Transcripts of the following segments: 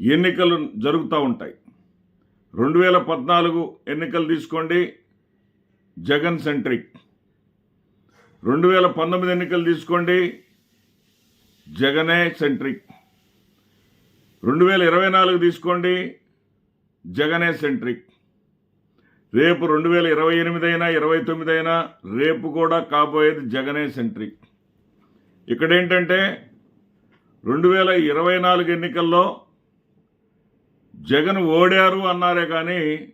ఎన్నికలు జరుగుతూ ఉంటాయి. రెండు వేల పద్నాలుగు ఎన్నికలు తీసుకోండి. జగన్ సెంట్రిక్. రెండు వేల పంతొమ్మిది ఎన్నికలు తీసుకోండి. జగనే సెంట్రిక్. రెండు వేల ఇరవై నాలుగు తీసుకోండి. జగనే సెంట్రిక్. రేపు రెండు వేల ఇరవై ఎనిమిది అయినా ఇరవై తొమ్మిది అయినా రేపు కూడా కాబోయేది జగనే సెంట్రిక్. ఇక్కడ ఏంటంటే రెండు వేల ఇరవై నాలుగు ఎన్నికల్లో జగన్ ఓడారు అన్నారే కానీ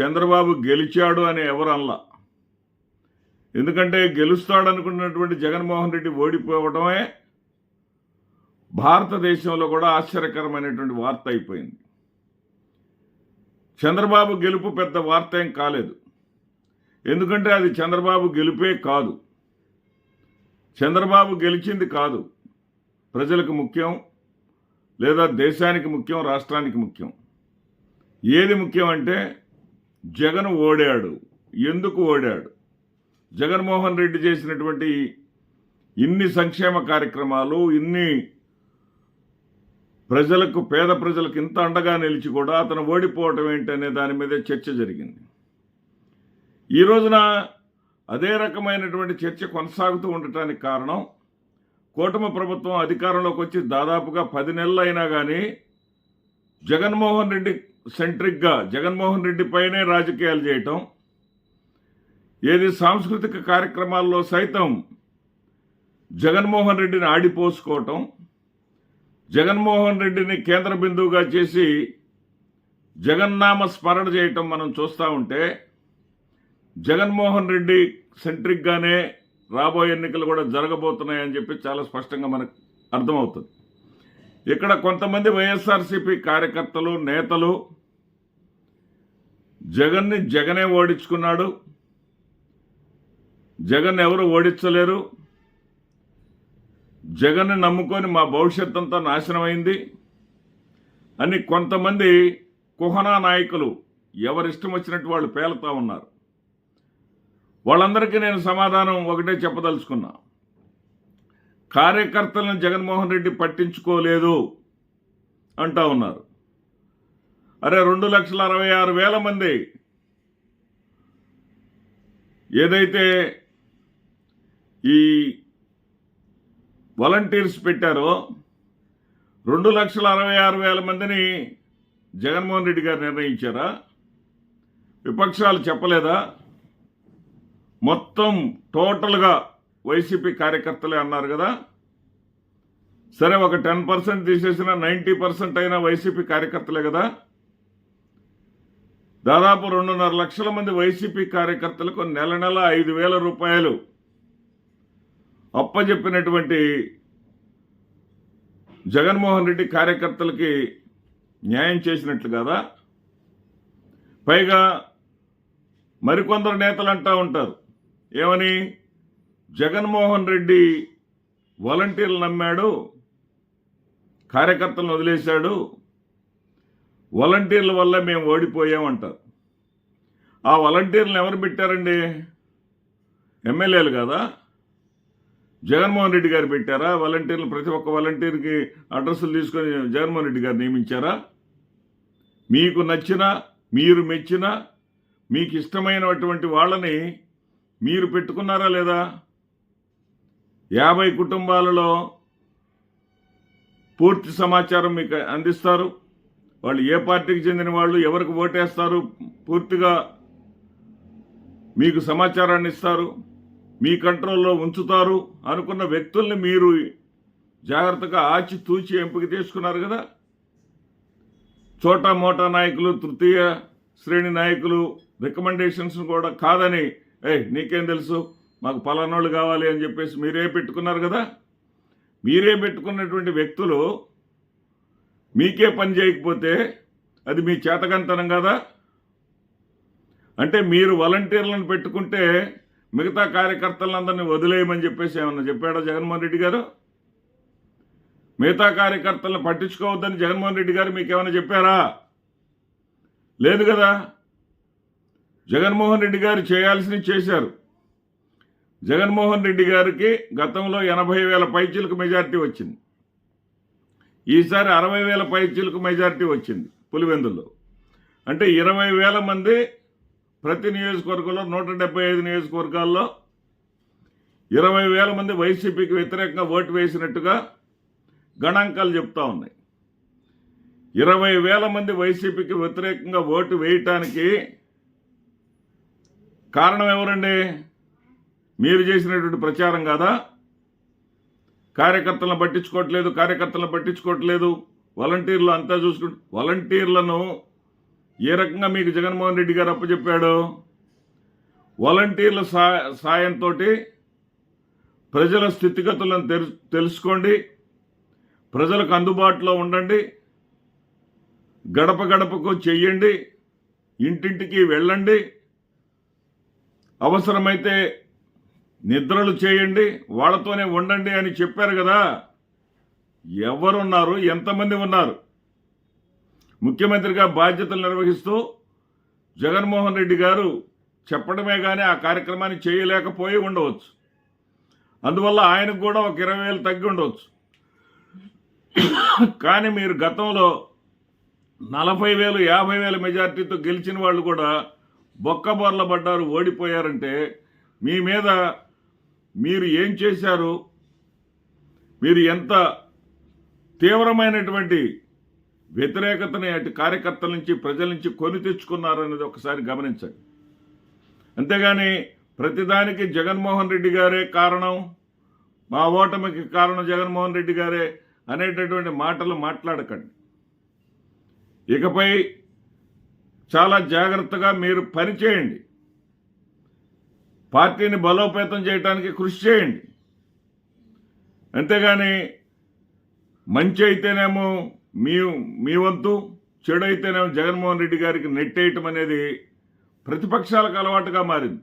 చంద్రబాబు గెలిచాడు అని ఎవరు అనలా ఎందుకంటే గెలుస్తాడనుకున్నటువంటి జగన్మోహన్ రెడ్డి ఓడిపోవడమే భారతదేశంలో కూడా ఆశ్చర్యకరమైనటువంటి వార్త అయిపోయింది. చంద్రబాబు గెలుపు పెద్ద వార్త ఏం కాలేదు. ఎందుకంటే అది చంద్రబాబు గెలుపే కాదు. చంద్రబాబు గెలిచింది కాదు. ప్రజలకు ముఖ్యం. లేదా దేశానికి ముఖ్యం రాష్ట్రానికి ముఖ్యం. ఏది ముఖ్యం అంటే జగన్ ఓడాడు. ఎందుకు ఓడాడు? జగన్మోహన్ రెడ్డి చేసినటువంటి ఇన్ని సంక్షేమ కార్యక్రమాలు ఇన్ని ప్రజలకు పేద ప్రజలకు ఇంత అండగా నిలిచి కూడా అతను ఓడిపోవటం ఏంటనే దాని మీదే చర్చ జరిగింది. ఈ రోజున అదే రకమైనటువంటి చర్చ కొనసాగుతూ ఉండటానికి కారణం కూటమి ప్రభుత్వం అధికారంలోకి వచ్చి దాదాపుగా పది నెలలు అయినా కానీ జగన్మోహన్ రెడ్డి సెంట్రిక్గా జగన్మోహన్ రెడ్డి పైనే రాజకీయాలు చేయటం ఏది సాంస్కృతిక కార్యక్రమాల్లో సైతం జగన్మోహన్ రెడ్డిని ఆడిపోసుకోవటం జగన్మోహన్ రెడ్డిని కేంద్ర బిందువుగా చేసి జగన్నామ స్మరణ చేయటం మనం చూస్తూ ఉంటే జగన్మోహన్ రెడ్డి సెంట్రిక్గానే రాబోయే ఎన్నికలు కూడా జరగబోతున్నాయని చెప్పి చాలా స్పష్టంగా మనకు అర్థమవుతుంది. ఇక్కడ కొంతమంది వైఎస్ఆర్సీపీ కార్యకర్తలు నేతలు జగన్ని జగనే ఓడించుకున్నాడు. జగన్ ఎవరు ఓడించలేరు. జగన్ని నమ్ముకొని మా భవిష్యత్ అంతా నాశనమైంది అని కొంతమంది కుహనా నాయకులు ఎవరిష్టం వచ్చినట్టు వాళ్ళు పేలుతూ ఉన్నారు. వాళ్ళందరికీ నేను సమాధానం ఒకటే చెప్పదలుచుకున్నా. కార్యకర్తలను జగన్మోహన్ రెడ్డి పట్టించుకోలేదు అంటా ఉన్నారు. అరే రెండు లక్షల అరవై ఆరు వేల మంది ఏదైతే ఈ వాలంటీర్స్ పెట్టారో రెండు లక్షల అరవై ఆరు వేల మందిని జగన్మోహన్ రెడ్డి గారు నిర్ణయించారా? విపక్షాలు చెప్పలేదా? మొత్తం టోటల్గా వైసీపీ కార్యకర్తలే అన్నారు కదా. సరే ఒక టెన్ పర్సెంట్ తీసేసిన నైంటీ పర్సెంట్ అయినా వైసీపీ కార్యకర్తలే కదా. దాదాపు రెండున్నర లక్షల మంది వైసీపీ కార్యకర్తలకు నెల నెల ఐదు వేల రూపాయలు అప్పజెప్పినటువంటి జగన్మోహన్ రెడ్డి కార్యకర్తలకి న్యాయం చేసినట్లు కదా. పైగా మరికొందరు నేతలు అంటూ ఉంటారు. ఏమని? జగన్మోహన్ రెడ్డి వాలంటీర్లు నమ్మాడు కార్యకర్తలను వదిలేశాడు వాలంటీర్ల వల్ల మేము ఓడిపోయామంటారు. ఆ వాలంటీర్లను ఎవరు పెట్టారండి? ఎమ్మెల్యేలు కదా? జగన్మోహన్ రెడ్డి గారు పెట్టారా? వాలంటీర్లు ప్రతి ఒక్క వాలంటీర్కి అడ్రస్లు తీసుకొని జగన్మోహన్ రెడ్డి గారు నియమించారా? మీకు నచ్చిన మీరు మెచ్చిన మీకు ఇష్టమైనటువంటి వాళ్ళని మీరు పెట్టుకున్నారా లేదా? యాభై కుటుంబాలలో పూర్తి సమాచారం మీకు అందిస్తారు. వాళ్ళు ఏ పార్టీకి చెందిన వాళ్ళు ఎవరికి ఓటేస్తారు పూర్తిగా మీకు సమాచారాన్ని ఇస్తారు మీ కంట్రోల్లో ఉంచుతారు అనుకున్న వ్యక్తుల్ని మీరు జాగ్రత్తగా ఆచి తూచి ఎంపిక చేసుకున్నారు కదా? చోటా మోటా నాయకులు తృతీయ శ్రేణి నాయకులు రికమెండేషన్స్ కూడా కాదని ఏయ్ నీకేం తెలుసు? మాకు పలానోళ్ళు కావాలి అని చెప్పేసి మీరే పెట్టుకున్నారు కదా? మీరే పెట్టుకున్నటువంటి వ్యక్తులు మీకే పని చేయకపోతే అది మీ చేతకంతనం కదా? అంటే మీరు వాలంటీర్లను పెట్టుకుంటే మిగతా కార్యకర్తలందరినీ వదిలేయమని చెప్పేసి ఏమన్నా చెప్పాడా జగన్మోహన్ రెడ్డి గారు? మిగతా కార్యకర్తలను పట్టించుకోవద్దని జగన్మోహన్ రెడ్డి గారు మీకు ఏమైనా చెప్పారా? లేదు కదా? జగన్మోహన్ రెడ్డి గారు చేయాల్సినవి చేశారు. జగన్మోహన్ రెడ్డి గారికి గతంలో ఎనభై వేల పైచీలకు మెజార్టీ వచ్చింది. ఈసారి అరవై వేల పైచీలకు మెజారిటీ వచ్చింది పులివెందుల్లో. అంటే ఇరవై వేల మంది ప్రతి నియోజకవర్గంలో నూట డెబ్బై ఐదు నియోజకవర్గాల్లో ఇరవై వేల మంది వైసీపీకి వ్యతిరేకంగా ఓటు వేసినట్టుగా గణాంకాలు చెప్తా ఉన్నాయి. ఇరవై వేల మంది వైసీపీకి వ్యతిరేకంగా ఓటు వేయటానికి కారణం ఎవరండి? మీరు చేసినటువంటి ప్రచారం కాదా? కార్యకర్తలను పట్టించుకోవట్లేదు కార్యకర్తలను పట్టించుకోవట్లేదు. వాలంటీర్లు అంతా చూసుకుంటు వాలంటీర్లను ఏ రకంగా మీకు జగన్మోహన్ రెడ్డి గారు అప్పచెప్పాడు? వాలంటీర్ల సా సాయంతో ప్రజల స్థితిగతులను తెలు తెలుసుకోండి. ప్రజలకు అందుబాటులో ఉండండి. గడప గడపకు చెయ్యండి. ఇంటింటికి వెళ్ళండి. అవసరమైతే నిద్రలు చేయండి వాళ్ళతోనే ఉండండి అని చెప్పారు కదా. ఎవరున్నారు? ఎంతమంది ఉన్నారు? ముఖ్యమంత్రిగా బాధ్యతలు నిర్వహిస్తూ జగన్మోహన్ రెడ్డి గారు చెప్పడమే కానీ ఆ కార్యక్రమాన్ని చేయలేకపోయి ఉండవచ్చు. అందువల్ల ఆయనకు కూడా ఒక ఇరవై వేలు తగ్గి ఉండవచ్చు. కానీ మీరు గతంలో నలభై వేలు యాభై వేల మెజార్టీతో గెలిచిన వాళ్ళు కూడా బొక్కబొర్ల పడ్డారు ఓడిపోయారంటే మీ మీద మీరు ఏం చేశారు? మీరు ఎంత తీవ్రమైనటువంటి వ్యతిరేకతని అటు కార్యకర్తల నుంచి ప్రజల నుంచి కొని తెచ్చుకున్నారు అనేది ఒకసారి గమనించండి. అంతేగాని ప్రతిదానికి జగన్మోహన్ రెడ్డి గారే కారణం మా ఓటమికి కారణం జగన్మోహన్ రెడ్డి గారే అనేటటువంటి మాటలు మాట్లాడకండి. ఇకపై చాలా జాగ్రత్తగా మీరు పనిచేయండి పార్టీని బలోపేతం చేయడానికి కృషి చేయండి. అంతేగాని మంచి అయితేనేమో మీ మీ వంతు చెడు అయితేనేమో జగన్మోహన్ రెడ్డి గారికి నెట్టేయటం అనేది ప్రతిపక్షాలకు అలవాటుగా మారింది.